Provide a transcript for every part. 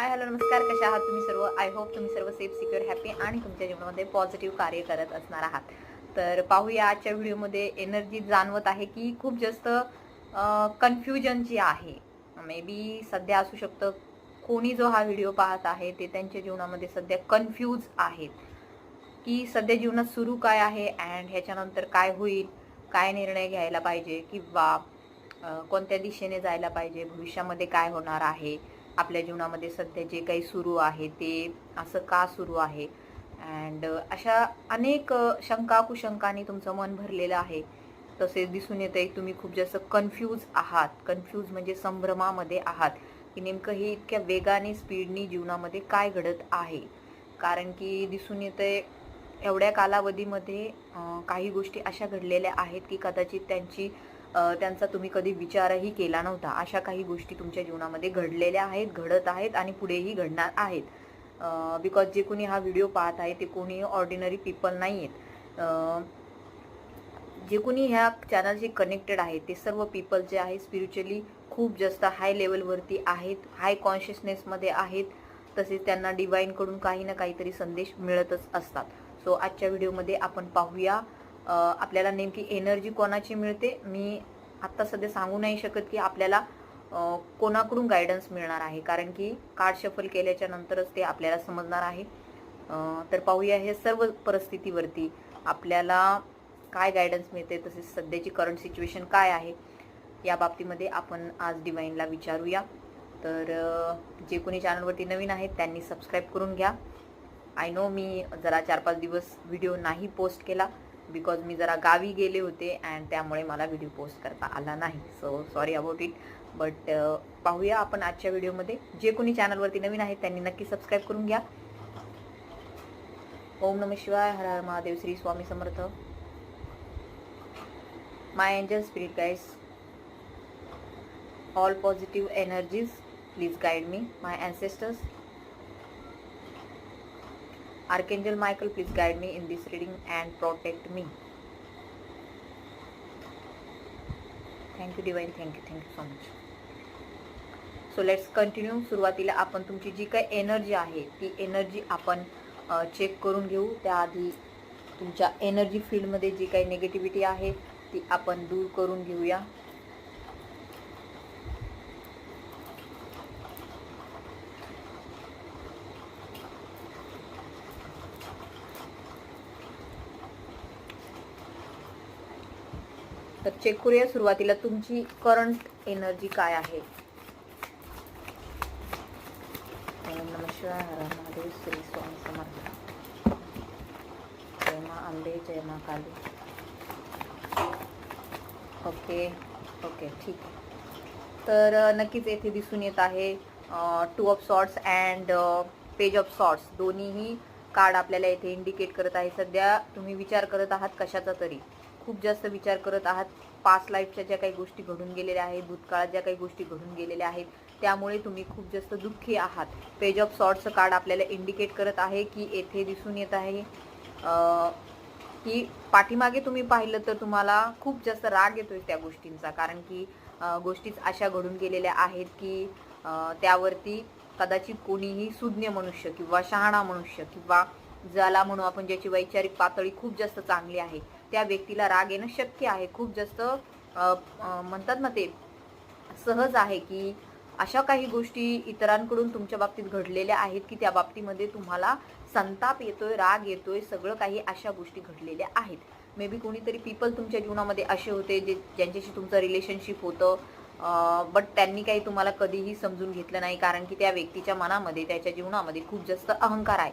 Hi hello नमस्कार. कशा आहात तुम्ही सर्व? आय होप तुम्ही सर्व सेफ सिक्युअर हॅपी आणि तुमच्या जीवनामध्ये पॉझिटिव्ह कार्य करत असणार आहात. तर पाहूया आजच्या व्हिडिओमध्ये एनर्जी जाणवत आहे की खूप जास्त कन्फ्युजन जी आहे मे बी सध्या असू शकतं कोणी जो हा व्हिडिओ पाहत आहे ते त्यांच्या जीवनामध्ये सध्या कन्फ्यूज आहेत. की सध्या जीवनात सुरू काय आहे अँड ह्याच्यानंतर काय होईल काय निर्णय घ्यायला पाहिजे किंवा कोणत्या दिशेने जायला पाहिजे भविष्यामध्ये काय होणार आहे आपल्या जीवनामध्ये सध्या जे काही सुरू आहे ते असं का सुरू आहे? अँड अशा अनेक शंका कुशंकांनी तुमचं मन भरलेलं आहे. तसेच दिसून येतं आहे तुम्ही खूप जास्त कन्फ्यूज आहात. कन्फ्यूज म्हणजे संभ्रमामध्ये आहात. की नेमकं हे इतक्या वेगाने स्पीडनी जीवनामध्ये काय घडत आहे? कारण की दिसून येतंय एवढ्या कालावधीमध्ये काही गोष्टी अशा घडलेल्या आहेत की कदाचित त्यांची त्यांचा तुम्ही कधी विचारही केला नव्हता. अशा काही गोष्टी तुमच्या जीवनामध्ये घडलेल्या आहेत घडत आहेत आणि पुढेही घडणार आहेत. बिकॉज जे कोणी हा व्हिडिओ पाहत आहे ते कोणी ऑर्डिनरी पीपल नाही आहेत जे कोणी ह्या चॅनलशी कनेक्टेड आहेत ते सर्व पीपल जे आहे स्पिरिच्युअली खूप जास्त हाय लेवलवरती आहेत हाय कॉन्शियसनेसमध्ये आहेत. तसेच त्यांना डिवाईनकडून काही ना काहीतरी संदेश मिळतच असतात. सो आजच्या व्हिडिओमध्ये आपण पाहूया. आपल्याला नेमकी एनर्जी कोणाची मिळते? मी आत्ता सध्या सांगू नाही शकत की आपल्याला कोणाकडून गायडन्स मिळणार आहे. कारण की कार्ड शफल केल्याच्या नंतरच ते आपल्याला समजणार आहे. तर पाहूया हे सर्व परिस्थितीवरती आपल्याला काय गायडन्स मिळते तसेच सध्याची करंट सिच्युएशन काय आहे या बाबतीमध्ये आपण आज डिवाईनला विचारूया. तर जे कोणी चॅनलवरती नवीन आहेत त्यांनी सबस्क्राईब करून घ्या. आय नो मी जरा चार पाच दिवस व्हिडिओ नाही पोस्ट केला. बिकॉज मी जरा गावी गेले होते अँड त्यामुळे मला व्हिडिओ पोस्ट करता आला नाही. So sorry about it but पाहूया आपण आजच्या व्हिडिओमध्ये जे कोणी चॅनलवरती नवीन आहेत त्यांनी नक्की सबस्क्राईब करून घ्या. ओम नम शिवाय. हर हर Mahadev. Shri Swami Samarth. My angel spirit guides all positive energies please guide me my ancestors archangel michael please guide me in this reading and protect me thank you divine thank you thank you so much so let's continue सुरुवातीला आपण तुमची जी काही energy आहे ती energy आपण check करून घेऊ त्याआधी तुमच्या एनर्जी फील्डमध्ये जी काही निगेटिव्हिटी आहे ती आपण दूर करून घेऊया चेक करूया सुरुवातीला तुमची करंट एनर्जी काय आहे? महादेव श्री स्वामी समर्थ. जय मा अंबे जय मा काली. ओके ओके ठीक आहे. तर नक्कीच येथे दिसून येत आहे two of swords and page of swords दोन्हीही कार्ड आपल्याला येथे इंडिकेट करत आहे. सध्या तुम्ही विचार करत आहात कशाचा तरी. खूप जास्त विचार करत आहात. पास्ट लाईफच्या ज्या काही गोष्टी घडून गेलेल्या आहेत भूतकाळात ज्या काही गोष्टी घडून गेलेल्या आहेत त्यामुळे तुम्ही खूप जास्त दुःखी आहात. पेज ऑफ सॉर्ट्सचं कार्ड आपल्याला इंडिकेट करत आहे की येथे दिसून येत आहे की पाठीमागे तुम्ही पाहिलं तर तुम्हाला खूप जास्त राग येतोय त्या गोष्टींचा. कारण की गोष्टीच अशा घडून गेलेल्या आहेत की त्यावरती कदाचित कोणीही सुज्ञ मनुष्य किंवा शहाणा मनुष्य किंवा ज्याला म्हणू आपण ज्याची वैचारिक पातळी खूप जास्त चांगली आहे त्या व्यक्तीला राग येणं शक्य आहे. खूप जास्त म्हणतात ना ते सहज आहे की अशा काही गोष्टी इतरांकडून तुमच्या बाबतीत घडलेल्या आहेत की त्या बाबतीमध्ये तुम्हाला संताप येतोय राग येतोय सगळं काही अशा गोष्टी घडलेल्या आहेत. मे बी कोणीतरी पीपल तुमच्या जीवनामध्ये असे होते जे ज्यांच्याशी तुमचं रिलेशनशिप होतं बट त्यांनी काही तुम्हाला कधीही समजून घेतलं नाही कारण की त्या व्यक्तीच्या मनामध्ये त्याच्या जीवनामध्ये खूप जास्त अहंकार आहे.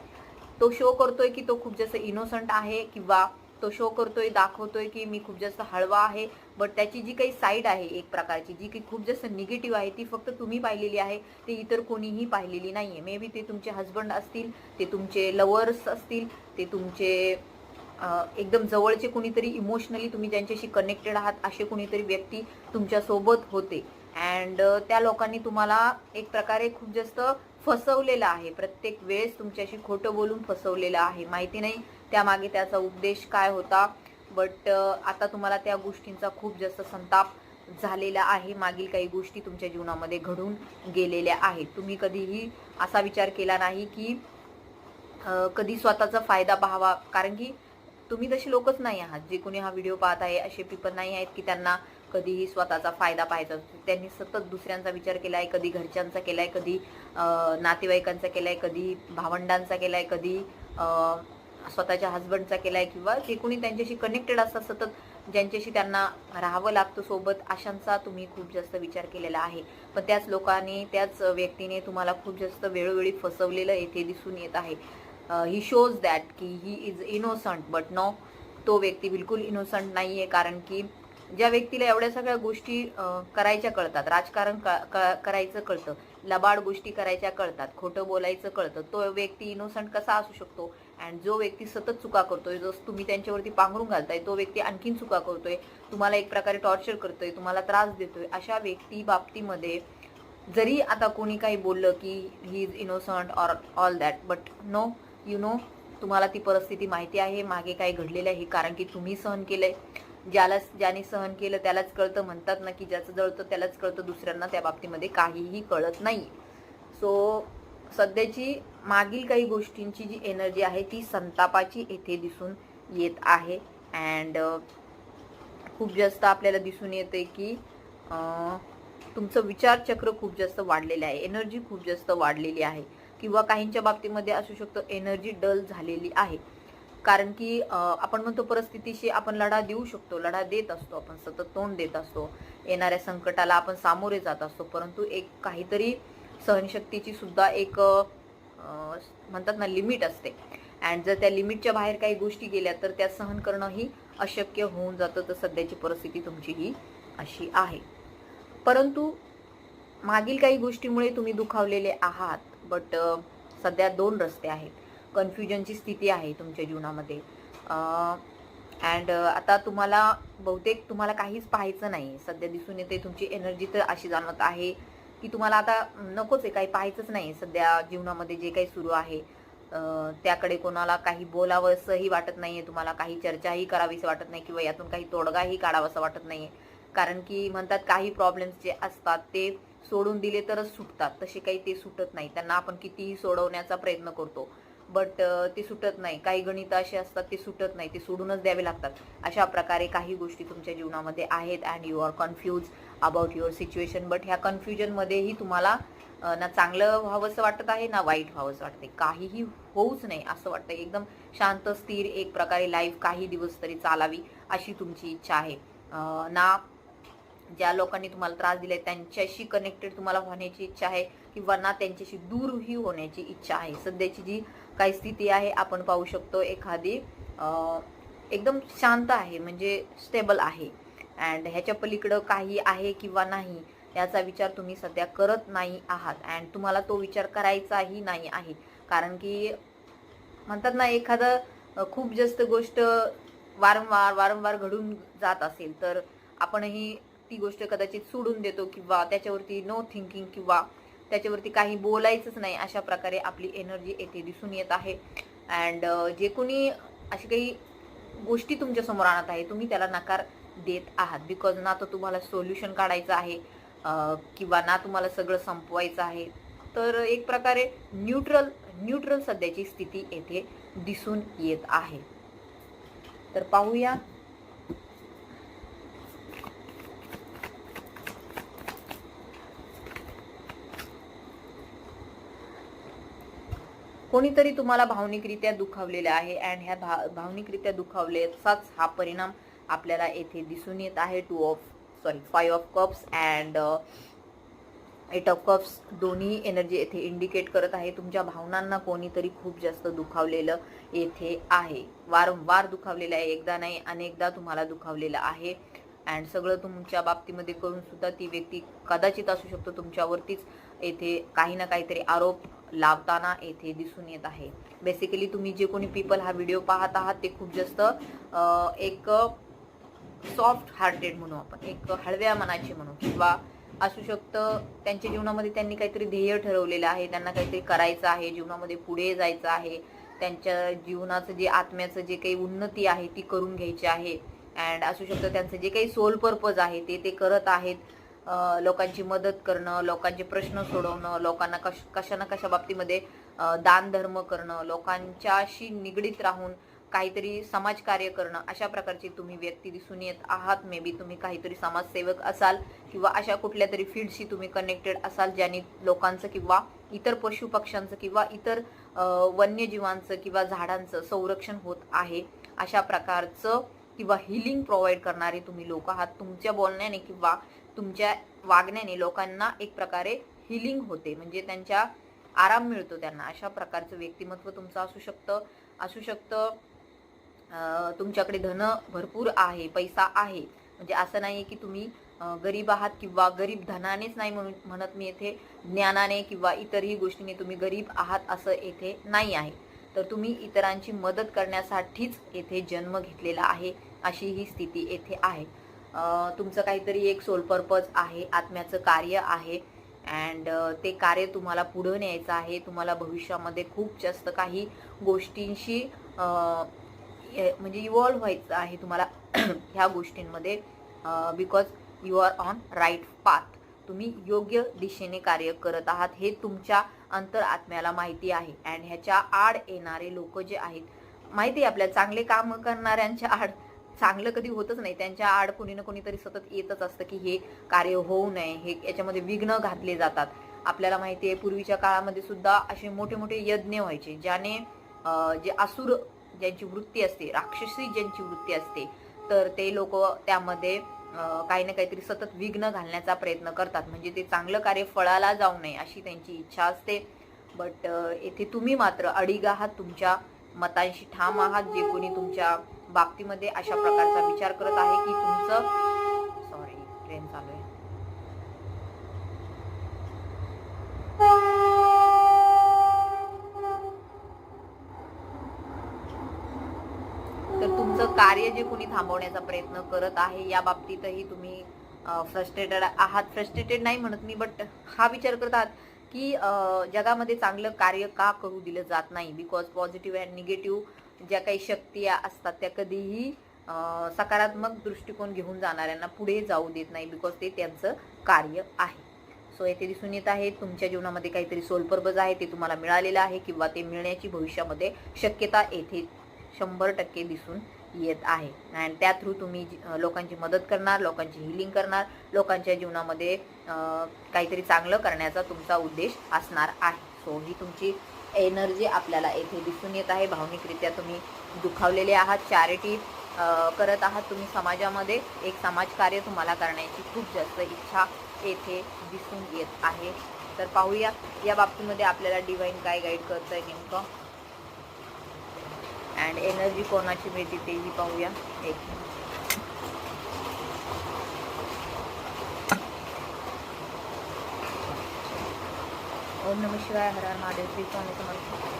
तो शो करतोय की तो खूप जास्त इनोसंट आहे किंवा तो शो करतोय दाखवतोय की मी खूप जास्त हळवा आहे. बट त्याची जी काही साईड आहे एक प्रकारची जी काही खूप जास्त निगेटिव्ह आहे ती फक्त तुम्ही पाहिलेली आहे. ते इतर कोणीही पाहिलेली नाही आहे मे बी ते तुमचे हस्बंड असतील ते तुमचे लवर्स असतील ते तुमचे एकदम जवळचे कुणीतरी इमोशनली तुम्ही ज्यांच्याशी कनेक्टेड आहात असे कुणीतरी व्यक्ती तुमच्यासोबत होते. अँड त्या लोकांनी तुम्हाला एक प्रकारे खूप जास्त फसवलेलं आहे. प्रत्येक वेळेस तुमच्याशी खोटं बोलून फसवलेलं आहे. माहिती नाही त्यामागे त्याचा उपदेश काय होता? बट आता तुम्हाला त्या गोष्टींचा खूप जास्त संताप झालेला आहे. मागील काही गोष्टी तुमच्या जीवनामध्ये घडून गेलेल्या आहेत. तुम्ही कधीही असा विचार केला नाही की कधी स्वतःचा फायदा पाहावा. कारण की तुम्ही तसे लोकच नाही आहात. जे कोणी हा व्हिडिओ पाहत आहे असे पीपल नाही आहेत की त्यांना कधीही स्वतःचा फायदा पाहायचा असतो. त्यांनी सतत दुसऱ्यांचा विचार केला आहे कधी घरच्यांचा केला आहे कधी नातेवाईकांचा केला आहे कधी भावंडांचा केला आहे कधी स्वतःच्या हस्बंडचा केलाय किंवा जे कोणी त्यांच्याशी कनेक्टेड असतात सतत ज्यांच्याशी त्यांना राहावं लागतं सोबत अशांचा तुम्ही खूप जास्त विचार केलेला आहे. पण त्याच लोकांनी त्याच व्यक्तीने तुम्हाला खूप जास्त वेळोवेळी फसवलेलं येथे दिसून येत आहे. ही शोज दॅट की he is innocent but no तो व्यक्ती बिलकुल इनोसंट नाही आहे कारण की ज्या व्यक्तीला एवढ्या सगळ्या गोष्टी करायच्या कळतात राजकारण क- क- करायचं कळतं लबाड गोष्टी करायच्या कळतात खोटं बोलायचं कळतं तो व्यक्ती इनोसंट कसा असू शकतो? अँड जो व्यक्ती सतत चुका करतोय जो तुम्ही त्यांच्यावरती पांघरून घालताय तो व्यक्ती आणखीन चुका करतोय तुम्हाला एक प्रकारे टॉर्चर करतोय तुम्हाला त्रास देतोय अशा व्यक्ती बाबतीमध्ये जरी आता कोणी काही बोललं की he is innocent or all that but no you know तुम्हाला ती परिस्थिती माहिती आहे मागे काय घडलेलं आहे कारण की तुम्ही सहन केलंय. ज्याला ज्याने सहन केलं त्यालाच कळतं म्हणतात ना की ज्याचं जळतं त्यालाच कळतं दुसऱ्यांना त्या बाबतीमध्ये काहीही कळत नाही. सो सध्याची मागील काही गोष्टींची जी एनर्जी आहे ती संतापाची येथे दिसून येत आहे. अँड खूप जास्त आपल्याला दिसून येते की तुमचं विचारचक्र खूप जास्त वाढलेलं आहे. एनर्जी खूप जास्त वाढलेली आहे. किंवा काहींच्या बाबतीमध्ये असू शकतो एनर्जी डल झालेली आहे. कारण की आपण म्हणतो परिस्थितीशी आपण लढा देऊ शकतो लढा देत असतो आपण सतत तोंड देत असतो. येणाऱ्या संकटाला आपण सामोरे जात असतो. परंतु एक काहीतरी सहनशक्तीची सुद्धा एक म्हणतात ना लिमिट असते. अँड जर त्या लिमिटच्या बाहेर काही गोष्टी गेल्या तर त्या सहन करणंही अशक्य होऊन जातं तर सध्याची परिस्थिती तुमची ही अशी आहे. परंतु मागील काही गोष्टीमुळे तुम्ही दुखावलेले आहात बट सध्या दोन रस्ते आहेत. कन्फ्युजनची स्थिती आहे तुमच्या जीवनामध्ये. अँड आता तुम्हाला बहुतेक तुम्हाला काहीच पाहायचं नाही. सध्या दिसून येते तुमची एनर्जी तर अशी जाणवत आहे. की तुम्हाला आता नकोच आहे काही पाहायचंच नाही सध्या जीवनामध्ये जे काही सुरू आहे. त्याकडे कोणाला काही बोलावंसंही वाटत नाहीये तुम्हाला काही चर्चाही करावीशी वाटत नाही किंवा यातून काही तोडगाही काढावासा वाटत नाहीये. कारण की म्हणतात काही प्रॉब्लेम्स जे असतात ते सोडून दिले तरच सुटतात तसे काही ते सुटत नाही. त्यांना आपण कितीही सोडवण्याचा प्रयत्न करतो बट ते सुटत नाही. काही गणित असे असतात ते सुटत नाही. ते सोडूनच द्यावे लागतात. अशा प्रकारे काही गोष्टी तुमच्या जीवनामध्ये आहेत and you are confused about your situation but ह्या कन्फ्युजनमध्येही तुम्हाला ना चांगलं व्हावंसं वाटत आहे ना वाईट व्हावंसं वाटते काहीही होऊच नाही असं वाटतं एकदम शांत स्थिर एक प्रकारे लाईफ काही दिवस तरी चालावी अशी तुमची इच्छा आहे. ना ज्या लोकांनी तुम्हाला त्रास दिलाय त्यांच्याशी कनेक्टेड तुम्हाला होण्याची इच्छा आहे किंवा ना त्यांच्याशी दूरही होण्याची इच्छा आहे. सध्याची जी काही स्थिती आहे आपण पाहू शकतो एखादी एकदम शांत आहे म्हणजे स्टेबल आहे. अँड ह्याच्या पलीकडं काही आहे किंवा नाही याचा विचार तुम्ही सध्या करत नाही आहात. अँड तुम्हाला तो विचार करायचाही नाही आहे. कारण की म्हणतात ना एखादं खूप जास्त गोष्ट वारंवार वारंवार घडून जात असेल तर आपणही ती गोष्ट कदाचित सोडून देतो किंवा त्याच्यावरती नो थिंकिंग किंवा त्याच्यावरती काही बोलायचंच नाही अशा प्रकारे आपली एनर्जी येथे दिसून येत आहे. अँड जे कोणी अशी काही गोष्टी तुमच्यासमोर आणत आहे तुम्ही त्याला नकार देत आहात. बिकॉज ना तर तुम्हाला सोल्युशन काढायचं आहे किंवा ना तुम्हाला सगळं संपवायचं आहे. तर एक प्रकारे न्यूट्रल न्यूट्रल सध्याची स्थिती येथे दिसून येत आहे. तर पाहूया कोणीतरी तुम्हाला भावनिकरित्या दुखावलेलं आहे अँड ह्या भा भावनिकरित्या दुखावल्याचाच हा परिणाम आपल्याला येथे दिसून येत आहे. Two of sorry five of cups and eight of cups दोन्ही एनर्जी येथे इंडिकेट करत आहे. तुमच्या भावनांना कोणीतरी खूप जास्त दुखावलेलं येथे आहे. वारंवार दुखावलेलं आहे. एकदा नाही अनेकदा तुम्हाला दुखावलेलं आहे. अँड सगळं तुमच्या बाबतीमध्ये करून सुद्धा ती व्यक्ती कदाचित असू शकतो. तुमच्यावरतीच येथे काही ना काहीतरी आरोप लावताना येथे दिसून येत आहे. बेसिकली तुम्ही जे कोणी पीपल हा व्हिडिओ पाहत आहात ते खूप जास्त एक सॉफ्ट हार्टेड म्हणू आपण. एक हळव्या मनाचे म्हणू किंवा असू शकतं त्यांच्या जीवनामध्ये त्यांनी काहीतरी ध्येय ठरवलेलं आहे. त्यांना काहीतरी करायचं आहे जीवनामध्ये पुढे जायचं आहे. त्यांच्या जीवनाचं जे आत्म्याचं जे काही उन्नती आहे ती करून घ्यायची आहे. अँड असू शकतं त्यांचं जे काही सोल पर्पज आहे ते ते करत आहेत. लोकांची मदत करणं लोकांचे प्रश्न सोडवणं लोकांना कश कशा ना कशा बाबतीमध्ये दानधर्म करणं लोकांच्याशी निगडीत राहून काहीतरी समाजकार्य करणं अशा प्रकारची तुम्ही व्यक्ती दिसून येत आहात. मे बी तुम्ही काहीतरी समाजसेवक असाल किंवा अशा कुठल्या तरी फील्डशी तुम्ही कनेक्टेड असाल ज्याने लोकांचं किंवा इतर पशु पक्ष्यांचं किंवा इतर वन्यजीवांचं किंवा झाडांचं संरक्षण होत आहे. अशा प्रकारचं किंवा हिलिंग प्रोव्हाइड करणारे तुम्ही लोक आहात. तुमच्या बोलण्याने किंवा तुमच्या वागण्याने लोकांना एक प्रकारे हिलिंग होते. म्हणजे त्यांच्या आराम मिळतो त्यांना. अशा प्रकारचं व्यक्तिमत्व तुमचं असू शकतं. असू शकतं तुमच्याकडे धन भरपूर आहे पैसा आहे. म्हणजे असं नाही की तुम्ही गरीब आहात किंवा गरीब धनानेच नाही म्हणून म्हणत मी येथे ज्ञानाने किंवा इतरही गोष्टीने तुम्ही गरीब आहात असं येथे नाही आहे. तर तुम्ही इतरांची मदत करण्यासाठीच येथे जन्म घेतलेला आहे अशी ही स्थिती येथे आहे. तुमचं काहीतरी एक सोल पर्पज आहे आत्म्याचं कार्य आहे. अँड ते कार्य तुम्हाला पुढं न्यायचं आहे. तुम्हाला भविष्यामध्ये खूप जास्त काही गोष्टींशी म्हणजे इव्हॉल्व्ह व्हायचं आहे तुम्हाला ह्या गोष्टींमध्ये. Because you are on right path तुम्ही योग्य दिशेने कार्य करत आहात हे तुमच्या अंतर आत्म्याला माहिती आहे. अँड ह्याच्या आड येणारे लोक जे आहेत माहिती आहे आपल्या चांगले काम करणाऱ्यांच्या आड. चांगलं कधी होतच नाही. त्यांच्या आड कोणी ना कोणीतरी सतत येतच असतं की हे कार्य होऊ नये हे याच्यामध्ये विघ्न घातले जातात. आपल्याला माहिती आहे पूर्वीच्या काळामध्ये सुद्धा असे मोठे मोठे यज्ञ व्हायचे ज्याने जे असुर ज्यांची वृत्ती असते राक्षसी ज्यांची वृत्ती असते तर ते लोक त्यामध्ये काही ना काहीतरी सतत विघ्न घालण्याचा प्रयत्न करतात. म्हणजे ते चांगलं कार्य फळाला जाऊ नये अशी त्यांची इच्छा असते. बट येथे तुम्ही मात्र अडीग आहात तुमच्या मतांशी ठाम आहात जे कोणी तुमच्या बाबतीमध्ये अशा प्रकारचा विचार करत आहे की तुमचं सॉरी ट्रेन चालू आहे. तर तुमचं कार्य जे कोणी थांबवण्याचा प्रयत्न करत आहे या बाबतीतही तुम्ही फ्रस्ट्रेटेड आहात. फ्रस्ट्रेटेड नाही म्हणत मी बट हा विचार करत आहात की जगामध्ये चांगलं कार्य का करू दिलं जात नाही? बिकॉज पॉझिटिव्ह अँड निगेटिव्ह ज्या काही शक्ती असतात त्या कधीही सकारात्मक दृष्टिकोन घेऊन जाणाऱ्यांना पुढे जाऊ देत नाही बिकॉज ते त्यांचं कार्य आहे. सो येथे दिसून येत आहे तुमच्या जीवनामध्ये काहीतरी सोलपर्बज आहे ते तुम्हाला मिळालेलं आहे किंवा ते मिळण्याची भविष्यामध्ये शक्यता येथे शंभर टक्के दिसून येत आहे. अँड त्या थ्रू तुम्ही जी- लोकांची मदत करणार लोकांची हिलिंग करणार लोकांच्या जीवनामध्ये काहीतरी चांगलं करण्याचा तुमचा उद्देश असणार आहे. सो ही तुमची एनर्जी आपल्याला येथे दिसून येत आहे. भावनिकरित्या तुम्ही दुखावलेले आहात. चॅरिटी करत आहात तुम्ही समाजामध्ये. एक समाजकार्य तुम्हाला करण्याची खूप जास्त इच्छा येथे दिसून येत आहे. तर पाहूया या बाबतीमध्ये आपल्याला डिवाईन काय गाईड करतंय नेमकं? अँड एनर्जी कोणाची मिळते तेही पाहूया. एक ओम नम शिवाय हर हर महादेव श्री स्वामी समर्थ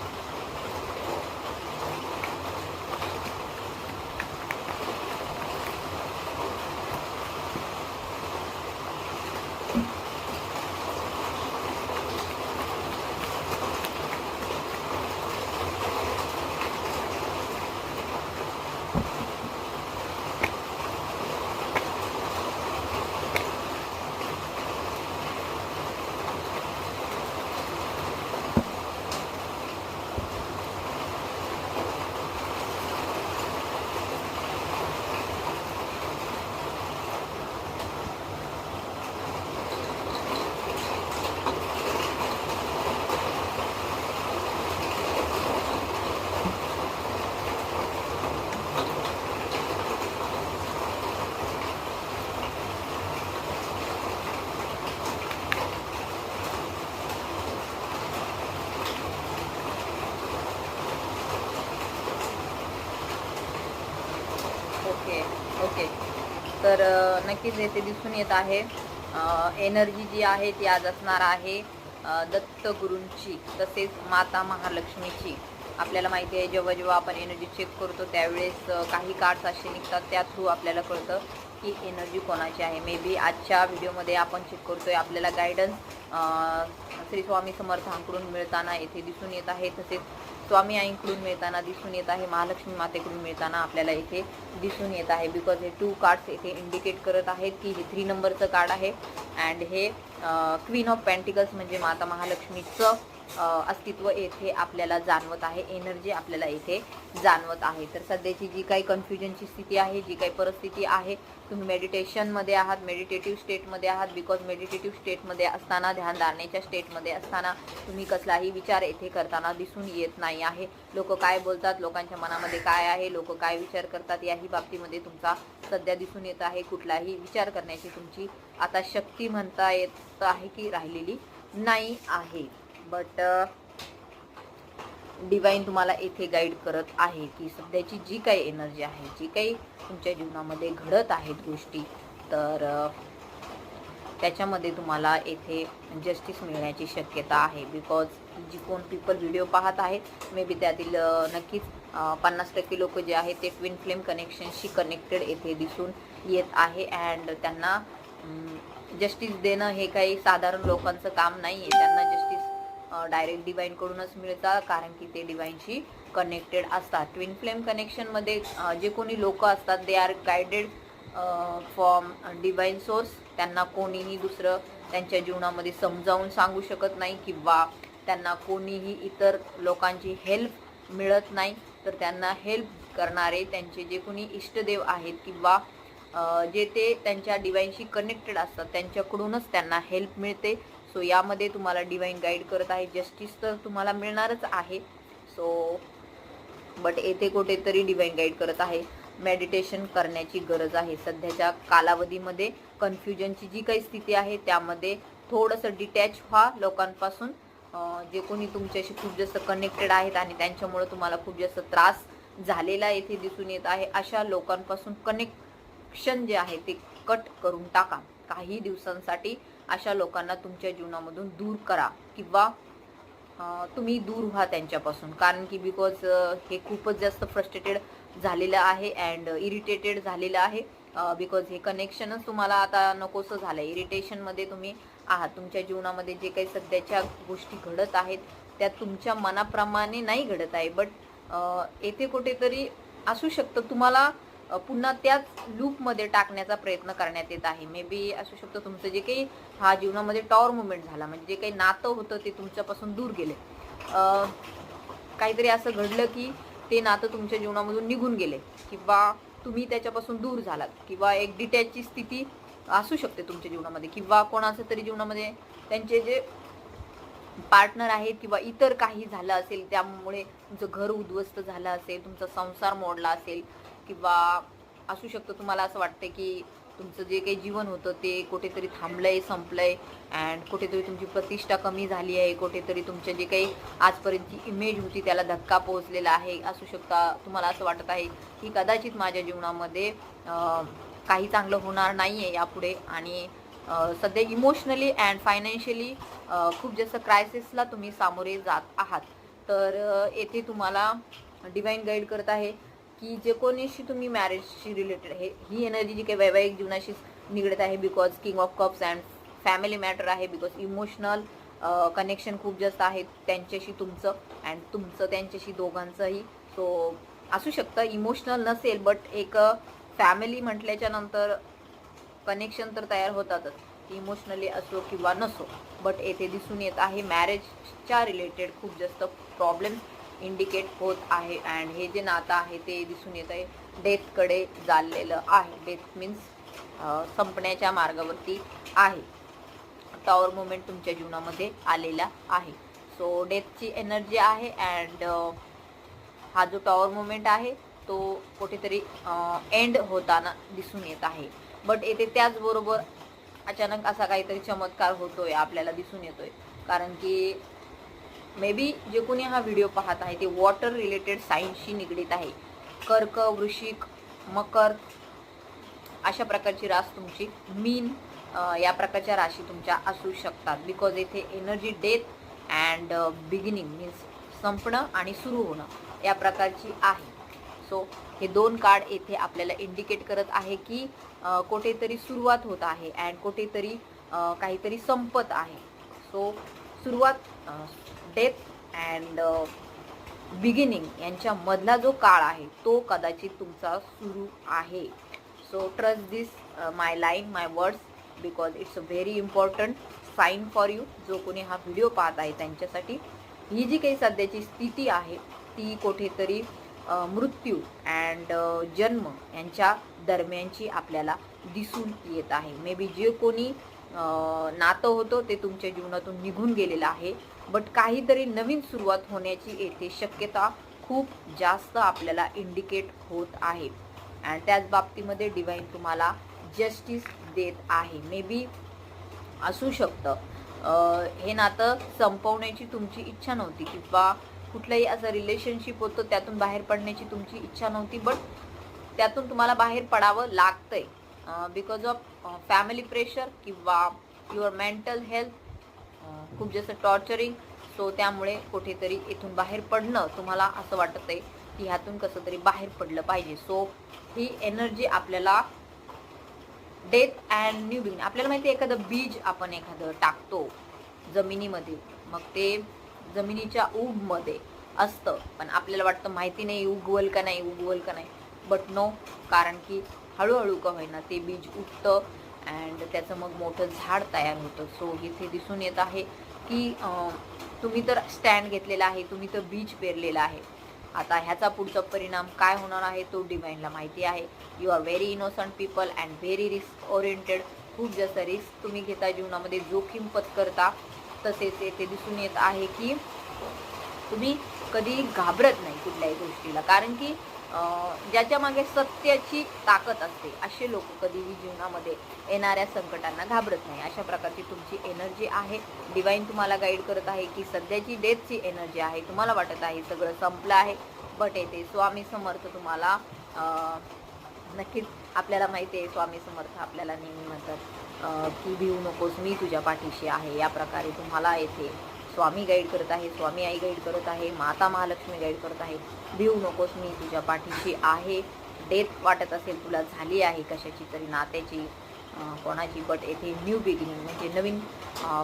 ओके ओके तर अ, नक्कीच येथे दिसून येत आहे. एनर्जी जी आहे ती आज असणार आहे दत्तगुरूंची दत्त तसेच माता महालक्ष्मीची. आपल्याला माहिती आहे जेव्हा जेव्हा आपण एनर्जी चेक करतो त्यावेळेस काही कार्ड्स असे निघतात त्या थ्रू आपल्याला कळतं की एनर्जी कोणाची आहे. मे बी आजच्या व्हिडिओमध्ये आपण चेक करतोय आपल्याला गायडन्स श्री स्वामी समर्थांकडून मिळताना येथे दिसून येत आहे. तसेच स्वामी आईंकडून मिळताना दिसून येत आहे महालक्ष्मी मातेकडून मिळताना आपल्याला इथे दिसून येत आहे. बिकॉज हे टू कार्ड्स इथे इंडिकेट करत आहेत की हे थ्री नंबरचं कार्ड आहे. अँड हे क्वीन ऑफ पॅन्टिकल्स म्हणजे माता महालक्ष्मीचं अस्तित्व येथे आपल्याला जाणवत आहे एनर्जी आपल्याला येथे जाणवत आहे. तर सध्याची जी काही कन्फ्युजनची स्थिती आहे जी काही परिस्थिती आहे तुम्ही मेडिटेशनमध्ये आहात मेडिटेटिव्ह स्टेटमध्ये आहात बिकॉज मेडिटेटिव्ह स्टेटमध्ये असताना ध्यान धारणेच्या स्टेटमध्ये असताना तुम्ही कसलाही विचार येथे करताना दिसून येत नाही आहे. लोक काय बोलतात लोकांच्या मनामध्ये काय आहे लोक काय विचार करतात याही बाबतीमध्ये तुमचा सध्या दिसून येत आहे. कुठलाही विचार करण्याची तुमची आता शक्ती म्हणता येत आहे की राहिलेली नाही आहे. बट डिवाईन uh, तुम्हाला येथे गाईड करत आहे की सध्याची जी काही एनर्जी आहे जी काही तुमच्या जीवनामध्ये घडत आहेत गोष्टी तर uh, त्याच्यामध्ये तुम्हाला येथे जस्टिस मिळण्याची शक्यता आहे. बिकॉज जी कोण पीपल व्हिडिओ पाहत आहेत मे बी त्यातील uh, नक्कीच पन्नास टक्के लोक जे आहेत ते ट्विन फ्लेम कनेक्शनशी कनेक्टेड येथे दिसून येत आहे अँड त्यांना um, जस्टिस देणं हे काही साधारण लोकांचं काम नाही आहे त्यांना जस्टिस डायरेक्ट डिवाईनकडूनच मिळतात कारण की ते डिवाईनशी कनेक्टेड असतात. ट्विन फ्लेम कनेक्शनमध्ये जे कोणी लोक असतात they are guided from divine source त्यांना कोणीही दुसरं त्यांच्या जीवनामध्ये समजावून सांगू शकत नाही किंवा त्यांना कोणीही इतर लोकांची हेल्प मिळत नाही. तर त्यांना हेल्प करणारे त्यांचे जे कोणी इष्टदेव आहेत किंवा जे ते त्यांच्या डिवाईनशी कनेक्टेड असतात त्यांच्याकडूनच त्यांना हेल्प मिळते. सो यामध्ये तुम्हाला डिवाईन गाईड करत आहे. जस्टिस तर तुम्हाला मिळणारच आहे. सो बट येथे कुठेतरी डिवाईन गाईड करत आहे. मेडिटेशन करण्याची गरज आहे. सध्याच्या कालावधीमध्ये कन्फ्युजनची जी काही स्थिती आहे त्यामध्ये थोडंसं डिटॅच व्हा लोकांपासून. जे कोणी तुमच्याशी खूप जास्त कनेक्टेड आहेत आणि त्यांच्यामुळे तुम्हाला खूप जास्त त्रास झालेला येथे दिसून येत आहे अशा लोकांपासून कनेक्शन जे आहे ते कट करून टाका. काही दिवसांसाठी अशा लोकांना तुमच्या जीवनामधून दूर करा किंवा तुम्ही दूर व्हा त्यांच्यापासून. कारण की बिकॉज हे खूपच जास्त फ्रस्ट्रेटेड झालेलं आहे अँड इरिटेटेड झालेलं आहे. बिकॉज हे कनेक्शनच तुम्हाला आता नकोसं झालं आहे इरिटेशनमध्ये तुम्ही आहात. तुमच्या जीवनामध्ये जे काही सध्याच्या गोष्टी घडत आहेत त्या तुमच्या मनाप्रमाणे नाही घडत आहे. बट येथे कुठेतरी असू शकतं. तुम्हाला पुन्हा त्याच लूपमध्ये टाकण्याचा प्रयत्न करण्यात येत आहे. मे बी असू शकतं तुमचं जे काही हा जीवनामध्ये टॉवर मुवमेंट झाला म्हणजे जे काही नातं होतं ते तुमच्यापासून दूर गेले. काहीतरी असं घडलं की ते नातं तुमच्या जीवनामधून निघून गेले किंवा तुम्ही त्याच्यापासून दूर झालात किंवा एक डिटॅचची स्थिती असू शकते तुमच्या जीवनामध्ये किंवा कोणाचं तरी जीवनामध्ये त्यांचे जे पार्टनर आहेत किंवा इतर काही झालं असेल त्यामुळे तुमचं घर उद्ध्वस्त झालं असेल तुमचा संसार मोडला असेल किंवा असू शकतं तुम्हाला असं वाटतं की तुमचं जे काही जीवन होतं ते कुठेतरी थांबलंय संपलंय अँड कुठेतरी तुमची प्रतिष्ठा कमी झाली आहे कुठेतरी तुमच्या जे काही आजपर्यंतची इमेज होती त्याला धक्का पोहोचलेला आहे असू शकता तुम्हाला असं वाटत आहे की कदाचित माझ्या जीवनामध्ये काही चांगलं होणार नाही आहे यापुढे आणि सध्या इमोशनली अँड फायनान्शियली खूप जास्त क्रायसिसला तुम्ही सामोरे जात आहात. तर येथे तुम्हाला डिवाईन गाईड करत आहे. की जे कोणीशी तुम्ही मॅरेजशी रिलेटेड आहे ही एनर्जी जी काही वैवाहिक जीवनाशी निगडत आहे because king of cups and family matter आहे बिकॉज इमोशनल कनेक्शन खूप जास्त आहे त्यांच्याशी तुमचं अँड तुमचं त्यांच्याशी दोघांचंही. सो असू शकतं इमोशनल नसेल बट एक फॅमिली म्हटल्याच्या नंतर कनेक्शन तर तयार होतातच इमोशनली असो किंवा नसो. बट येथे दिसून येत आहे मॅरेजच्या रिलेटेड खूप जास्त प्रॉब्लेम इंडिकेट होत आहे. अँड हे जे नातं आहे ते दिसून येत आहे. डेथकडे चाललेलं आहे. डेथ मीन्स संपण्याच्या मार्गावरती आहे. टॉवर मुवमेंट तुमच्या जीवनामध्ये आलेला आहे. सो डेथची एनर्जी आहे अँड हा जो टॉवर मुवमेंट आहे तो कुठेतरी एंड होताना दिसून येत आहे. बट येथे त्याचबरोबर अचानक असा काहीतरी चमत्कार होतोय आपल्याला दिसून येतोय. कारण की मे बी जे कोणी हा व्हिडिओ पाहत आहे ते वॉटर रिलेटेड सायन्सशी निगडीत आहे. कर्क वृश्चिक मकर अशा प्रकारची रास तुमची मीन या प्रकारच्या राशी तुमच्या असू शकतात. बिकॉज येथे energy death and beginning means संपणं आणि सुरू होणं या प्रकारची आहे. सो हे दोन कार्ड येथे आपल्याला इंडिकेट करत आहे की कुठेतरी सुरुवात होत आहे अँड कुठेतरी काहीतरी संपत आहे. सो सुरुवात टेप अँड बिगिनिंग uh, यांच्यामधला जो काळ आहे तो कदाचित तुमचा सुरू आहे. So trust this my line my words because it's a very important sign for you जो कोणी हा व्हिडिओ पाहत आहे त्यांच्यासाठी ही जी काही सध्याची स्थिती आहे ती कुठेतरी uh, मृत्यू अँड uh, जन्म यांच्या दरम्यानची आपल्याला दिसून येत आहे. मे बी जे कोणी नातं होतं ते तुमच्या जीवनातून निघून गेलेलं आहे. बट काहीतरी नवीन सुरुवात होण्याची येथे शक्यता खूप जास्त आपल्याला इंडिकेट होत आहे. आणि त्याच बाबतीमध्ये डिवाईन तुम्हाला जस्टिस देत आहे. मे बी असू शकतं. हे नातं संपवण्याची तुमची इच्छा नव्हती किंवा कुठलंही असं रिलेशनशिप होतं त्यातून बाहेर पडण्याची तुमची इच्छा नव्हती बट त्यातून तुम्हाला बाहेर पडावं लागतंय. बिकॉज ऑफ फॅमिली प्रेशर किंवा युअर मेंटल हेल्थ खूप जास्त टॉर्चरिंग सो त्यामुळे कुठेतरी इथून बाहेर पडणं तुम्हाला असं वाटत आहे की ह्यातून कसं तरी बाहेर पडलं पाहिजे. सो ही एनर्जी आपल्याला डेथ अँड न्यू बिगिन आपल्याला माहिती आहे एखादं बीज आपण एखादं टाकतो जमिनीमध्ये मग ते जमिनीच्या उबमध्ये असतं. पण आपल्याला वाटतं माहिती नाही उगवल का नाही उगवल का नाही. बट नो कारण की हळूहळू का होईना ते बीज उठतं अँड त्याचं मग मोठं झाड तयार होतं. सो इथे दिसून येत आहे की तुम्ही तर स्टँड घेतलेला आहे तुम्ही तर बीज पेरलेला आहे. आता ह्याचा पुढचा परिणाम काय होणार आहे तो डिवाईनला माहिती आहे. You are very innocent people and very risk oriented खूप जास्त रिस्क तुम्ही घेता जीवनामध्ये जोखीम पत्करता. तसेच येथे दिसून येत आहे की तुम्ही कधी घाबरत नाही कुठल्याही गोष्टीला. कारण की ज्याच्यामागे ज्याच्या मागे सत्याची ताकद असते असे लोक कधीही जीवनामध्ये येणाऱ्या संकटांना घाबरत नाही. अशा प्रकारची तुमची एनर्जी आहे. डिवाईन तुम्हाला गाईड करत आहे की सध्याची डेथची एनर्जी आहे. तुम्हाला वाटत आहे सगळं संपलं आहे बट येते स्वामी समर्थ तुम्हाला नक्कीच आपल्याला माहिती आहे स्वामी समर्थ आपल्याला नेहमी म्हणतात की भिवू नकोस मी तुझ्या पाठीशी आहे. या प्रकारे तुम्हाला येथे स्वामी गाईड करत आहे स्वामी आई गाईड करत आहे माता महालक्ष्मी गाईड करत आहे. भिऊ नकोस मी तुझ्या पाठीशी आहे. डेथ वाटत असेल तुला झाली आहे कशाची तरी नात्याची. कोणाची बट येथे न्यू बिगिनिंग म्हणजे नवीन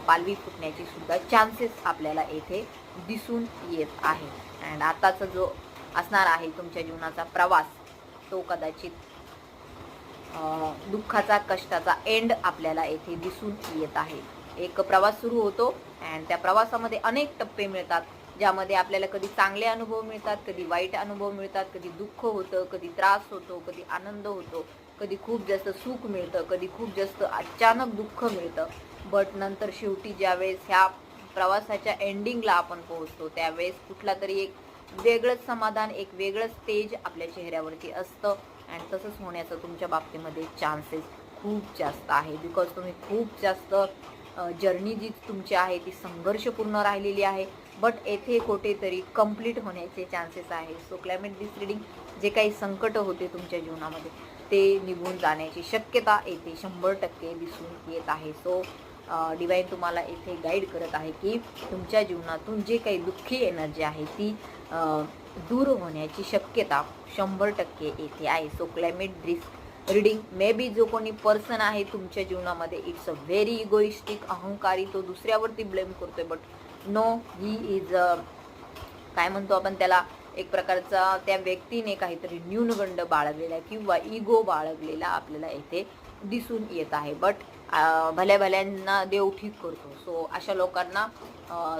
पालवी फुटण्याची सुद्धा चान्सेस आपल्याला येथे दिसून येत आहे. अँड आताचा जो असणार आहे तुमच्या जीवनाचा प्रवास तो कदाचित दुःखाचा कष्टाचा एंड आपल्याला येथे दिसून येत आहे. एक प्रवास सुरू होतो. अँड त्या प्रवासामध्ये अनेक टप्पे मिळतात ज्यामध्ये आपल्याला कधी चांगले अनुभव मिळतात कधी वाईट अनुभव मिळतात कधी दुःख होतं कधी त्रास होतो कधी आनंद होतो कधी खूप जास्त सुख मिळतं कधी खूप जास्त अचानक दुःख मिळतं. बट नंतर शेवटी ज्यावेळेस ह्या प्रवासाच्या एंडिंगला आपण पोहोचतो त्यावेळेस कुठला तरी एक वेगळंच समाधान एक वेगळंच तेज आपल्या चेहऱ्यावरती असतं. अँड तसंच होण्याचं तुमच्या बाबतीमध्ये चान्सेस खूप जास्त आहे. बिकॉज तुम्ही खूप जास्त जर्नी जी तुमची आहे ती संघर्षपूर्ण राहिलेली आहे. बट येथे कुठेतरी कंप्लीट होण्याचे चान्सेस आहे सो क्लायमेट दिस रिडिंग जे काही संकट होते तुमच्या जीवनामध्ये ते निघून जाण्याची शक्यता येथे शंभर टक्के दिसून येत आहे. सो डिवाईन तुम्हाला येथे गाईड करत आहे की तुमच्या जीवनातून जे काही दुःखी एनर्जी आहे ती दूर होण्याची शक्यता शंभर टक्के येथे आहे. So claim it this reading may be जो कोणी पर्सन आहे तुमच्या जीवनामध्ये इट्स अ व्हेरी इगोइस्टिक अहंकारी तो दुसऱ्यावरती ब्लेम करतोय. बट नो ही इज काय म्हणतो आपण त्याला एक प्रकारचा त्या व्यक्तीने काहीतरी न्यूनगंड बाळगलेला किंवा इगो बाळगलेला आपल्याला येथे दिसून येत आहे. बट भल्या भल्यांना देव ठीक करतो. सो अशा लोकांना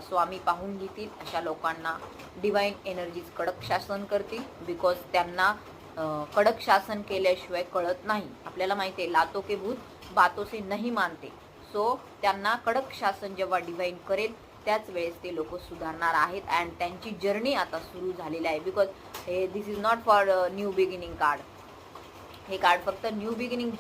स्वामी पाहून घेतील. अशा लोकांना डिवाईन एनर्जीज कडक शासन करतील. बिकॉज त्यांना कडक शासन केल्याशिवाय कळत नाही. आपल्याला माहिती आहे लातो के भूत बातोसे नाही मानते. सो त्यांना कडक शासन जेव्हा डिव्हाइन करेल त्याच वेळेस ते लोक सुधारणार आहेत अँड त्यांची जर्नी आता सुरू झालेली आहे. बिकॉज हे this is not for new beginning card हे कार्ड फक्त न्यू बिगिनिंग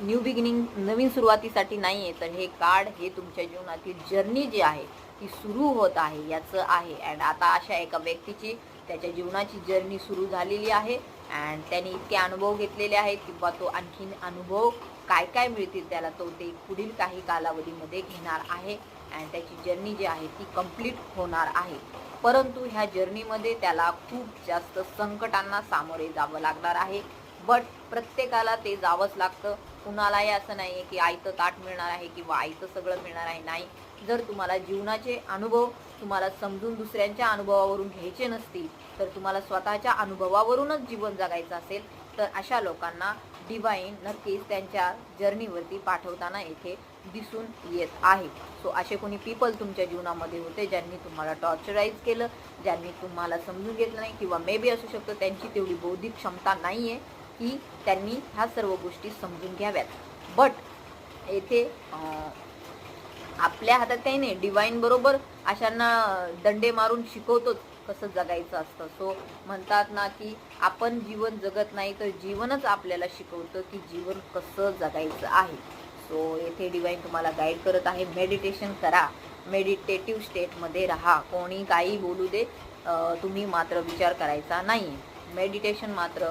न्यू बिगिनिंग नवीन सुरुवातीसाठी नाही आहे तर हे कार्ड हे तुमच्या जीवनातील जर्नी जी आहे ती सुरू होत आहे याचं आहे. अँड आता अशा एका व्यक्तीची त्याच्या जीवनाची जर्नी सुरू झालेली आहे. अँड त्याने इतके अनुभव घेतलेले आहेत किंवा तो आणखीन अनुभव काय काय मिळतील त्याला तो ते पुढील काही कालावधीमध्ये घेणार आहे. अँड त्याची जर्नी जी आहे ती कंप्लीट होणार आहे. परंतु ह्या जर्नीमध्ये त्याला खूप जास्त संकटांना सामोरे जावं लागणार आहे. बट प्रत्येकाला ते जावंच लागतं. कुणालाही असं नाही आहे की आईचं ताट मिळणार आहे किंवा आईचं सगळं मिळणार आहे नाही. जर तुम्हाला जीवनाचे अनुभव तुम्हाला समजून दुसऱ्यांच्या अनुभवावरून घ्यायचे नसतील तर तुम्हाला स्वतःच्या अनुभवावरूनच जीवन जगायचं असेल तर अशा लोकांना डिवाईन नक्कीच त्यांच्या जर्नीवरती पाठवताना येथे दिसून येत आहे. सो असे कोणी पीपल तुमच्या जीवनामध्ये होते ज्यांनी तुम्हाला टॉर्चराईज केलं ज्यांनी तुम्हाला समजून घेतलं नाही किंवा मे बी असू शकतं त्यांची तेवढी बौद्धिक क्षमता नाही आहे की त्यांनी ह्या सर्व गोष्टी समजून घ्याव्यात. बट येथे आपल्या हातात काही नाही. डिवाईन बरोबर अशांना दंडे मारून शिकवतोच कसं जगायचं असतं. सो म्हणतात ना की आपण जीवन जगत नाही तर जीवनच आपल्याला शिकवतं की जीवन कसं जगायचं आहे. सो येथे डिवाईन तुम्हाला गाईड करत आहे. मेडिटेशन करा. मेडिटेटिव्ह स्टेटमध्ये राहा. कोणी काही बोलू दे तुम्ही मात्र विचार करायचा नाही मेडिटेशन मात्र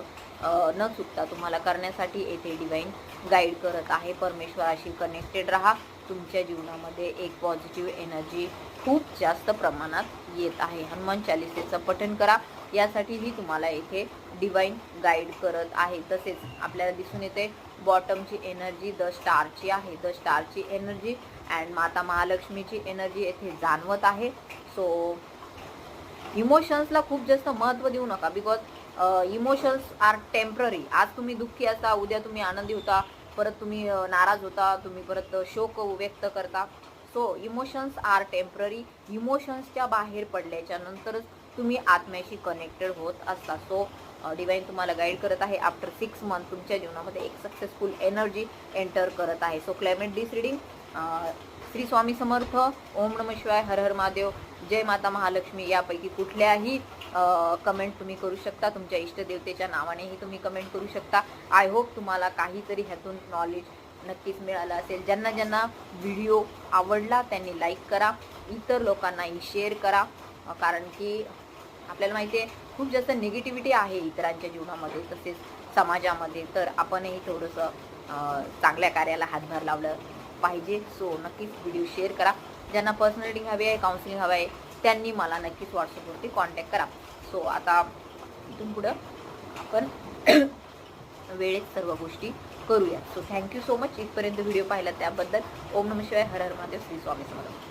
न चुकता तुम्हाला करण्यासाठी येथे डिवाईन गाईड करत आहे. परमेश्वराशी कनेक्टेड राहा. तुमच्या जीवनामध्ये एक पॉझिटिव्ह एनर्जी खूप जास्त प्रमाणात येत आहे. हनुमान चालिसेचं पठण करा. यासाठीही तुम्हाला येथे डिवाईन गाईड करत आहे. तसेच आपल्याला दिसून येते बॉटमची एनर्जी द स्टारची आहे. द स्टारची एनर्जी अँड माता महालक्ष्मीची एनर्जी येथे जाणवत आहे. सो इमोशन्सला खूप जास्त महत्त्व देऊ नका बिकॉज इमोशन्स आर टेंपररी आज तुम्ही दुःखी असता उद्या तुम्ही आनंदी होता परत तुम्ही नाराज होता तुम्ही परत शोक व्यक्त करता. सो इमोशन्स आर टेंपररी इमोशन्सच्या बाहेर पडल्याच्या नंतरच तुम्ही आत्म्याशी कनेक्टेड होत असता. सो डिवाईन तुम्हाला गाईड करत आहे. आफ्टर सिक्स मंथ तुमच्या जीवनामध्ये एक सक्सेसफुल एनर्जी एंटर करत आहे. So claim it this reading Shri Swami Samarth ओम नम शिवाय हर हर महादेव जय माता महालक्ष्मी यापैकी कुठल्याही कमेंट तुम्ही करू शकता. तुमच्या इष्टदेवतेच्या नावानेही तुम्ही कमेंट करू शकता. आय होप तुम्हाला काहीतरी ह्यातून नॉलेज नक्कीच मिळालं असेल. ज्यांना ज्यांना व्हिडिओ आवडला त्यांनी लाईक करा. इतर लोकांनाही शेअर करा. कारण की आपल्याला माहिती आहे खूप जास्त निगेटिव्हिटी आहे इतरांच्या जीवनामध्ये. तसेच समाजामध्ये. तर आपणही थोडंसं चांगल्या कार्याला हातभार लावलं. पाहिजे. सो नक्कीच व्हिडिओ शेअर करा. ज्यांना पर्सनल रिडिंग हवी आहे काउन्सिलिंग हवं आहे त्यांनी मला नक्कीच व्हॉट्सअपवरती कॉन्टॅक्ट करा. सो आता इथून पुढं आपण वेळेत सर्व गोष्टी करूया so thank you so much इथपर्यंत व्हिडिओ पाहिला त्याबद्दल. ओम नम शिवाय. हर हर महादेव. श्री स्वामी समर्थ.